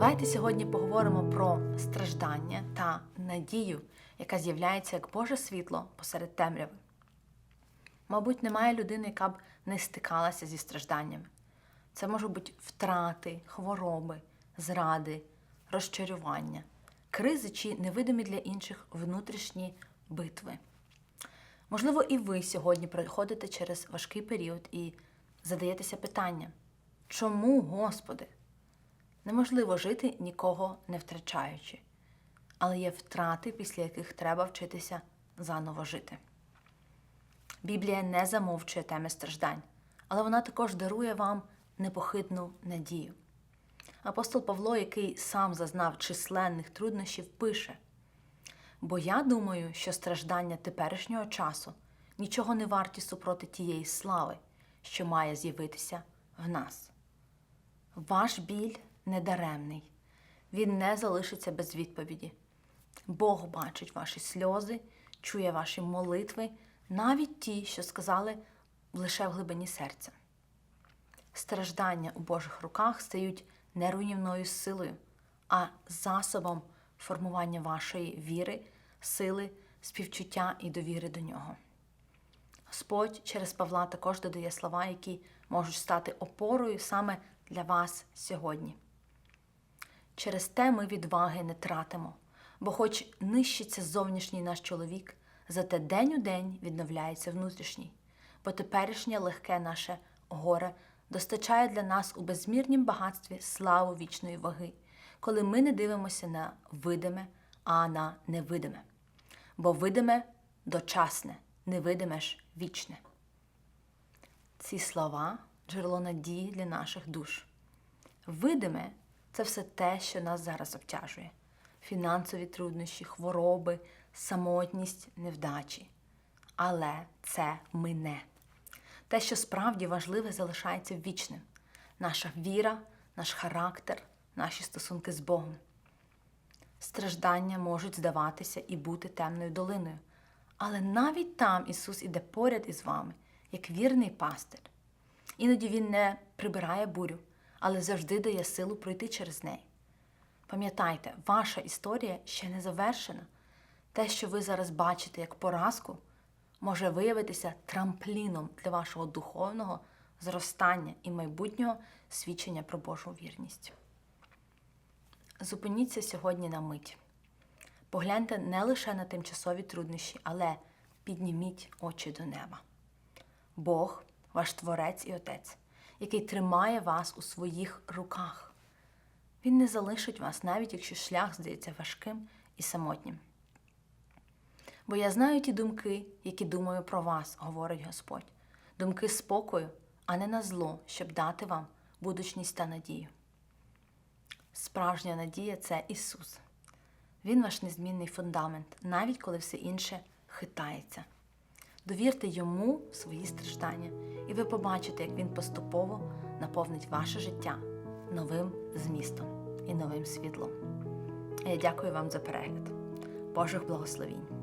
Давайте сьогодні поговоримо про страждання та надію, яка з'являється як Боже світло посеред темряви. Мабуть, немає людини, яка б не стикалася зі стражданнями. Це можуть бути втрати, хвороби, зради, розчарування, кризи чи невидимі для інших внутрішні битви. Можливо, і ви сьогодні проходите через важкий період і задаєтеся питанням: чому, Господи? Неможливо жити нікого не втрачаючи, але є втрати, після яких треба вчитися заново жити. Біблія не замовчує теми страждань, але вона також дарує вам непохитну надію. Апостол Павло, який сам зазнав численних труднощів, пише: Бо я думаю, що страждання теперішнього часу нічого не варті супроти тієї слави, що має з'явитися в нас. Ваш біль недаремний, він не залишиться без відповіді. Бог бачить ваші сльози, чує ваші молитви, навіть ті, що сказали лише в глибині серця. Страждання у Божих руках стають не руйнівною силою, а засобом формування вашої віри, сили, співчуття і довіри до нього. Господь через Павла також додає слова, які можуть стати опорою саме для вас сьогодні. Через те ми відваги не тратимо, бо, хоч нищиться зовнішній наш чоловік, зате день у день відновляється внутрішній, бо теперішнє легке наше горе достачає для нас у безмірнім багатстві славу вічної ваги, коли ми не дивимося на видиме, а на невидиме. Бо видиме дочасне, невидиме ж вічне. Ці слова джерело надії для наших душ. Видиме це все те, що нас зараз обтяжує: фінансові труднощі, хвороби, самотність, невдачі. Але це мине. Те, що справді важливе, залишається вічним: наша віра, наш характер, наші стосунки з Богом. Страждання можуть здаватися і бути темною долиною, але навіть там Ісус іде поряд із вами, як вірний пастир. Іноді Він не прибирає бурю, але завжди дає силу пройти через неї. Пам'ятайте, ваша історія ще не завершена. Те, що ви зараз бачите як поразку, може виявитися трампліном для вашого духовного зростання і майбутнього свідчення про Божу вірність. Зупиніться сьогодні на мить. Погляньте не лише на тимчасові труднощі, але підніміть очі до неба. Бог, ваш Творець і Отець, який тримає вас у своїх руках. Він не залишить вас, навіть якщо шлях здається важким і самотнім. Бо я знаю ті думки, які думаю про вас, говорить Господь, думки спокою, а не на зло, щоб дати вам будучність та надію. Справжня надія це Ісус. Він ваш незмінний фундамент, навіть коли все інше хитається. Довірте йому свої страждання, і ви побачите, як він поступово наповнить ваше життя новим змістом і новим світлом. Я дякую вам за перегляд. Божих благословінь!